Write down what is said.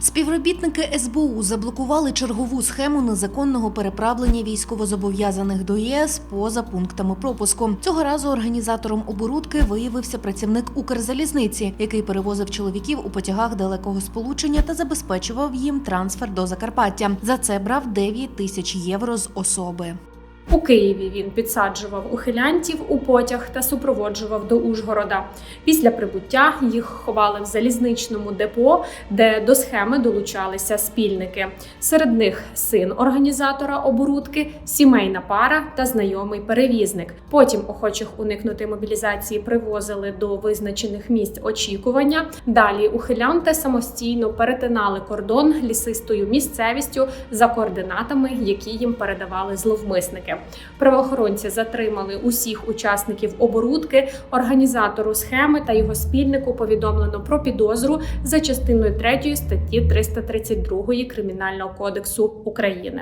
Співробітники СБУ заблокували чергову схему незаконного переправлення військовозобов'язаних до ЄС поза пунктами пропуску. Цього разу організатором оборудки виявився працівник Укрзалізниці, який перевозив чоловіків у потягах далекого сполучення та забезпечував їм трансфер до Закарпаття. За це брав 9 тисяч євро з особи. У Києві він підсаджував ухилянтів у потяг та супроводжував до Ужгорода. Після прибуття їх ховали в залізничному депо, де до схеми долучалися спільники. Серед них син організатора оборудки, сімейна пара та знайомий перевізник. Потім охочих уникнути мобілізації привозили до визначених місць очікування. Далі ухилянти самостійно перетинали кордон лісистою місцевістю за координатами, які їм передавали зловмисники. Правоохоронці затримали усіх учасників оборудки, організатору схеми та його спільнику повідомлено про підозру за частиною 3 статті 332 Кримінального кодексу України.